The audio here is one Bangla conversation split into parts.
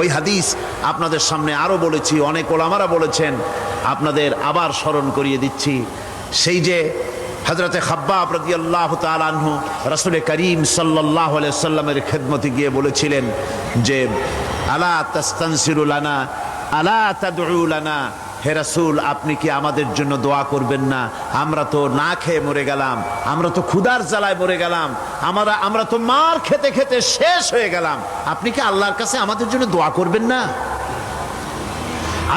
ওই হাদিস আপনাদের সামনে আরও বলেছি, অনেক ওলামারা বলেছেন, আপনাদের আবার স্মরণ করিয়ে দিচ্ছি। সেই যে হজরতে খাব্বা প্রতি আল্লাহ তালাহু রসুল করিম সাল্লাহ সাল্লামের খেদমতি গিয়ে বলেছিলেন যে, আলা তস্তানসিরুলানা আলা তাদুলানা হে রাসূল, আপনি কি আমাদের জন্য দোয়া করবেন না? আমরা তো না খেয়ে মরে গেলাম, আমরা তো ক্ষুধার জ্বালায় মরে গেলাম, আমরা আমরা তো মার খেতে খেতে শেষ হয়ে গেলাম। আপনি কি আল্লাহর কাছে আমাদের জন্য দোয়া করবেন না?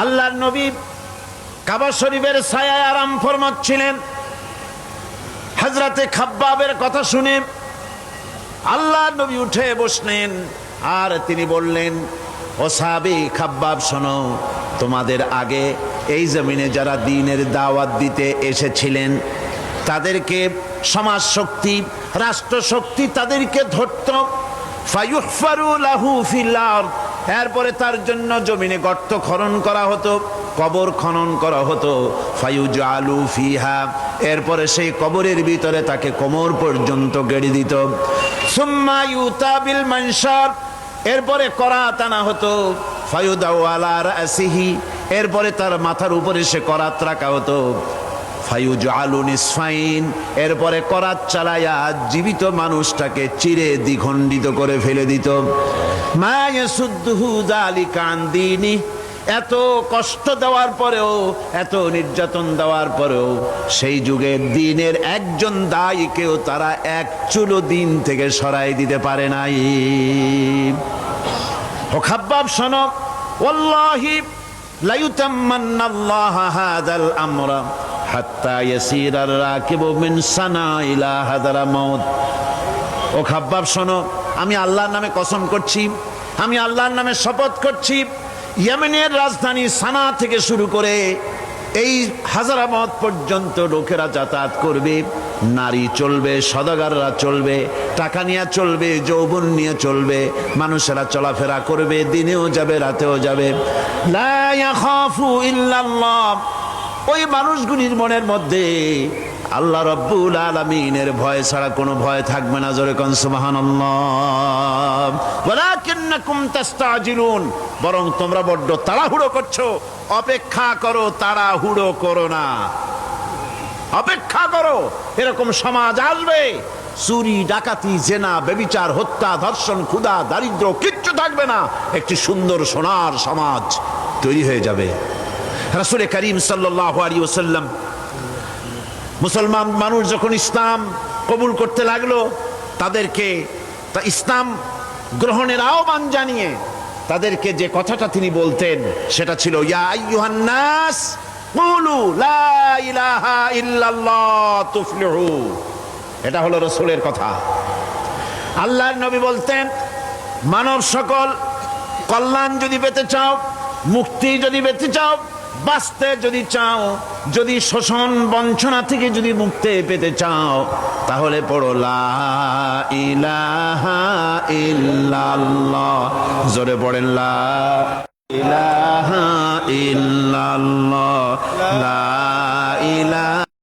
আল্লাহর নবী কাবা শরীফের ছায়ায় আরাম ফরমাচ্ছিলেন। হজরতে খাব্বাবের কথা শুনে আল্লাহ নবী উঠে বসলেন, আর তিনি বললেন ও সাহাবি খাব্বাব, শোনো, তোমাদের আগে এই জমিনে যারা দিনের দাওয়াত দিতে এসেছিলেন, তাদেরকে সমাজ শক্তি রাষ্ট্র শক্তি তাদেরকে ধরত। এরপরে তার জন্য জমিনে গর্ত খনন করা হতো, কবর খনন করা হতো ফায়ুজ আলু ফিহা, এরপরে সেই কবরের ভিতরে তাকে কোমর পর্যন্ত গেড়ে দিত সুম্মা ইউতাবিল মানসার এরপরে করাত আনা হতো। ফায়ুদাওয়ালার আসিহি এরপরে তার মাথার উপরে সে করাত রাখা হতো। ফায়ুজ আলু নিসফাইন। এরপরে করাত চালাইয়া জীবিত মানুষটাকে চিরে দ্বিখণ্ডিত করে ফেলে দিত। মায়ে সুদ্দুহু দালি কান্দিনী এত কষ্ট দেওয়ার পরেও, এত নির্যাতন দেওয়ার পরেও, সেই যুগে দিনের একজন দায়ীকেও তারা এক চুলো দিন থেকে সরাই দিতে পারে নাই। ও খাব্বাব, শোনো। ওয়াল্লাহি লাইউতাম্মান্না আল্লাহ হাদাল আমরা হাত্তা ইয়াসিরার রাকিবু মিন সানা ইলা শোনো, আমি আল্লাহর নামে কসম করছি, আমি আল্লাহর নামে শপথ করছি ইয়েমেনের রাজধানী সানা থেকে শুরু করে এই হাজারামত পর্যন্ত লোকেরা যাতায়াত করবে। নারী চলবে, সদাগাররা চলবে, টাকা নিয়ে চলবে, যৌবন নিয়ে চলবে, মানুষেরা চলাফেরা করবে, দিনেও যাবে, রাতেও যাবে। ওই মানুষগুলির মনের মধ্যে আল্লাহ রব্বুল আলমিনের ভয় ছাড়া কোনো ভয় থাকবে না, জোরে কন বরং তোমরা বড্ড তাড়াহুড়ো করছ। অপেক্ষা করো, তাড়াহুড়ো করো না। অপেক্ষা করো, এরকম সমাজ আসবে। চুরি, ডাকাতি, জেনা, বেবিচার, হত্যা, ধর্ষণ, ক্ষুধা, দারিদ্র, কিচ্ছু থাকবে না। একটি সুন্দর সোনার সমাজ তৈরি হয়ে যাবে। রাসুল করিম সাল্লাহ আলী ওসাল্লাম মুসলমান মানুষ যখন ইসলাম কবুল করতে লাগল, তাদেরকে তা ইসলাম গ্রহণের আহ্বান জানিয়ে তাদেরকে যে কথাটা তিনি বলতেন, সেটা ছিল এটা হলো রসুলের কথা। আল্লাহর নবী বলতেন, মানব সকল কল্যাণ যদি পেতে চাও, মুক্তি যদি পেতে চাও বাঁচতে যদি চাও, যদি শোষণ বঞ্চনা থেকে যদি মুক্তি পেতে চাও, তাহলে পড়ো ইলাহা জোরে পড়েন, লা ইলাহা ইল্লাল্লাহ। লা